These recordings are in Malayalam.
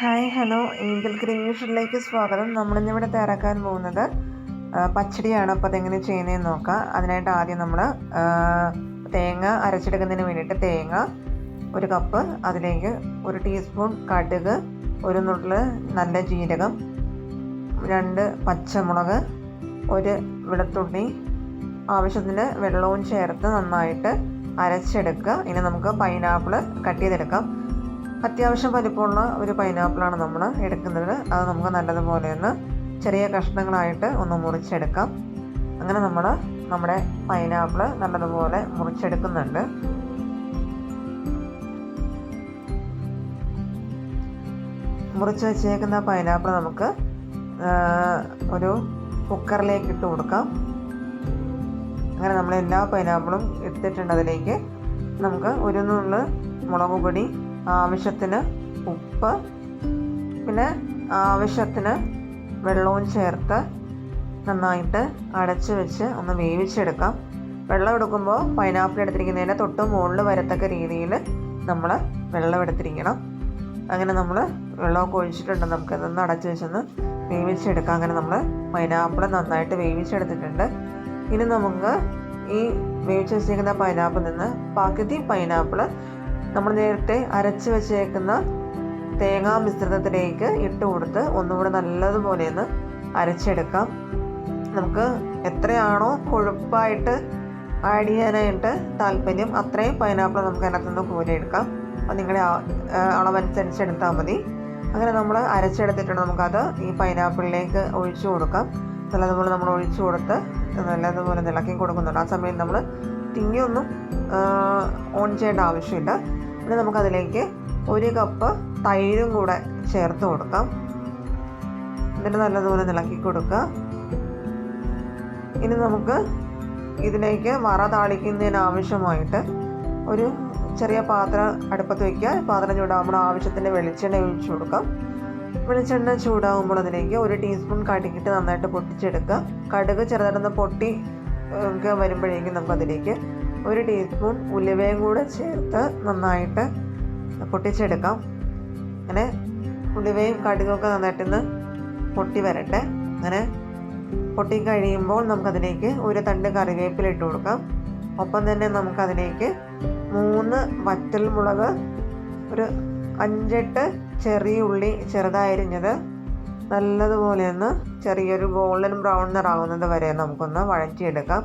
Hi hello. ഏഞ്ചൽ ക്രിയേഷനിലേക്ക് സ്വാഗതം. നമ്മളിന്നിവിടെ തയ്യാറാക്കാൻ പോകുന്നത് പച്ചടിയാണ്. അപ്പോൾ അതെങ്ങനെ ചെയ്യുന്നതെന്ന് നോക്കാം. അതിനായിട്ട് ആദ്യം നമ്മൾ തേങ്ങ അരച്ചെടുക്കുന്നതിന് വേണ്ടിയിട്ട് തേങ്ങ ഒരു കപ്പ് അതിലേക്ക് ഒരു ടീസ്പൂൺ കടുക് ഒരു നുള്ളിൽ നല്ല ജീരകം രണ്ട് പച്ചമുളക് ഒരു വെളുത്തുള്ളി ആവശ്യത്തിന് വെള്ളവും ചേർത്ത് നന്നായിട്ട് അരച്ചെടുക്കുക. ഇനി നമുക്ക് പൈനാപ്പിൾ കട്ട് ചെയ്തെടുക്കാം. അത്യാവശ്യം വലിപ്പമുള്ള ഒരു പൈനാപ്പിളാണ് നമ്മൾ എടുക്കുന്നത്. അത് നമുക്ക് നല്ലതുപോലെ ഒന്ന് ചെറിയ കഷ്ണങ്ങളായിട്ട് ഒന്ന് മുറിച്ചെടുക്കാം. അങ്ങനെ നമ്മൾ നമ്മുടെ പൈനാപ്പിൾ നല്ലതുപോലെ മുറിച്ചെടുക്കുന്നുണ്ട്. മുറിച്ച് വെച്ചേക്കുന്ന പൈനാപ്പിൾ നമുക്ക് ഒരു കുക്കറിലേക്ക് ഇട്ട് കൊടുക്കാം. അങ്ങനെ നമ്മൾ എല്ലാ പൈനാപ്പിളും എടുത്തിട്ടുണ്ട് അതിലേക്ക്. നമുക്ക് ഒരു നുള്ള് മുളക് പൊടി ആവശ്യത്തിന് ഉപ്പ് പിന്നെ ആവശ്യത്തിന് വെള്ളവും ചേർത്ത് നന്നായിട്ട് അടച്ച് വെച്ച് ഒന്ന് വേവിച്ചെടുക്കാം. വെള്ളം എടുക്കുമ്പോൾ പൈനാപ്പിൾ എടുത്തിരിക്കുന്നതിന്റെ തൊട്ട് മുകളിൽ വരത്തക്ക രീതിയിൽ നമ്മൾ വെള്ളം എടുത്തിരിക്കണം. അങ്ങനെ നമ്മൾ വെള്ളമൊക്കെ ഒഴിച്ചിട്ടുണ്ട്. നമുക്ക് ഇതൊന്ന് അടച്ച് വെച്ചൊന്ന് വേവിച്ചെടുക്കാം. അങ്ങനെ നമ്മൾ പൈനാപ്പിൾ നന്നായിട്ട് വേവിച്ചെടുത്തിട്ടുണ്ട്. ഇനി നമുക്ക് ഈ വേവിച്ച് വെച്ചിരിക്കുന്ന പൈനാപ്പിൾ നിന്ന് പകുതി പൈനാപ്പിൾ നമ്മൾ നേരത്തെ അരച്ച് വെച്ചേക്കുന്ന തേങ്ങാ മിശ്രിതത്തിലേക്ക് ഇട്ട് കൊടുത്ത് ഒന്നുകൂടെ നല്ലതുപോലെ ഒന്ന് അരച്ചെടുക്കാം. നമുക്ക് എത്രയാണോ കൊഴുപ്പായിട്ട് ആഡ് ചെയ്യാനായിട്ട് താല്പര്യം അത്രയും പൈനാപ്പിൾ നമുക്ക് അതിനകത്തുനിന്ന് കോരിയെടുക്കാം. അത് നിങ്ങളുടെ അളവനുസരിച്ച് എടുത്താൽ മതി. അങ്ങനെ നമ്മൾ അരച്ചെടുത്തിട്ടുണ്ട്. നമുക്കത് ഈ പൈനാപ്പിളിലേക്ക് ഒഴിച്ചു കൊടുക്കാം. നല്ലതുപോലെ നമ്മൾ ഒഴിച്ചു കൊടുത്ത് നല്ലതുപോലെ ഇളക്കി കൊടുക്കുന്നുണ്ട്. ആ സമയം നമ്മൾ തിങ്ങിയൊന്നും ഓൺ ചെയ്യേണ്ട ആവശ്യമില്ല. പിന്നെ നമുക്കതിലേക്ക് ഒരു കപ്പ് തൈരും കൂടെ ചേർത്ത് കൊടുക്കാം. എന്നിട്ട് നല്ലതുപോലെ ഇളക്കി കൊടുക്കുക. ഇനി നമുക്ക് ഇതിലേക്ക് വറ താളിക്കുന്നതിന് ആവശ്യമായിട്ട് ഒരു ചെറിയ പാത്രം അടുപ്പത്ത് വയ്ക്കുക പാത്രം ചൂടാകുമ്പോൾ ആവശ്യത്തിന് വെളിച്ചെണ്ണ ഒഴിച്ചു കൊടുക്കാം. വെളിച്ചെണ്ണ ചൂടാകുമ്പോൾ അതിലേക്ക് ഒരു ടീസ്പൂൺ കടുകിട്ട് നന്നായിട്ട് പൊട്ടിച്ചെടുക്കുക. കടുക് ചെറുതായിട്ടൊന്ന് പൊട്ടി വരുമ്പോഴേക്കും നമുക്കതിലേക്ക് ഒരു ടീസ്പൂൺ ഉലുവയും കൂടെ ചേർത്ത് നന്നായിട്ട് പൊട്ടിച്ചെടുക്കാം. അങ്ങനെ ഉലുവയും കടുകൊക്കെ നന്നായിട്ടൊന്ന് പൊട്ടി വരട്ടെ. അങ്ങനെ പൊട്ടി കഴിയുമ്പോൾ നമുക്കതിലേക്ക് ഒരു തണ്ട് കറിവേപ്പില ഇട്ട് കൊടുക്കാം. ഒപ്പം തന്നെ നമുക്കതിലേക്ക് മൂന്ന് വറ്റൽ മുളക് ഒരു അഞ്ചെട്ട് ചെറിയ ഉള്ളി ചെറുതായിരിഞ്ഞത് നല്ലതുപോലെ ഒന്ന് ചെറിയൊരു ഗോൾഡൻ ബ്രൗൺ നിറാവുന്നത് വരെ നമുക്കൊന്ന് വഴറ്റിയെടുക്കാം.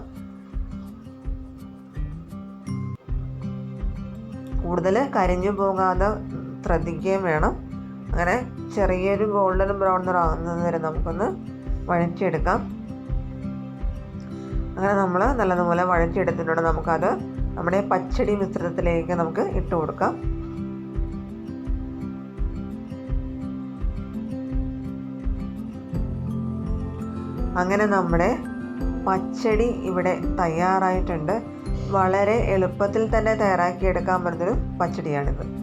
കൂടുതൽ കരിഞ്ഞു പോകാതെ ശ്രദ്ധിക്കുകയും വേണം. അങ്ങനെ ചെറിയൊരു ഗോൾഡൻ ബ്രൗൺ നിറാവുന്നത് വരെ നമുക്കൊന്ന് വഴറ്റിയെടുക്കാം. അങ്ങനെ നമ്മൾ നല്ലതുപോലെ വഴറ്റിയെടുത്തിട്ടുണ്ട്. നമുക്കത് നമ്മുടെ പച്ചടി മിശ്രിതത്തിലേക്ക് നമുക്ക് ഇട്ട് കൊടുക്കാം അങ്ങനെ നമ്മുടെ പച്ചടി ഇവിടെ തയ്യാറായിട്ടുണ്ട്. വളരെ എളുപ്പത്തിൽ തന്നെ തയ്യാറാക്കിയെടുക്കാൻ പറ്റുന്നൊരു പച്ചടിയാണിത്.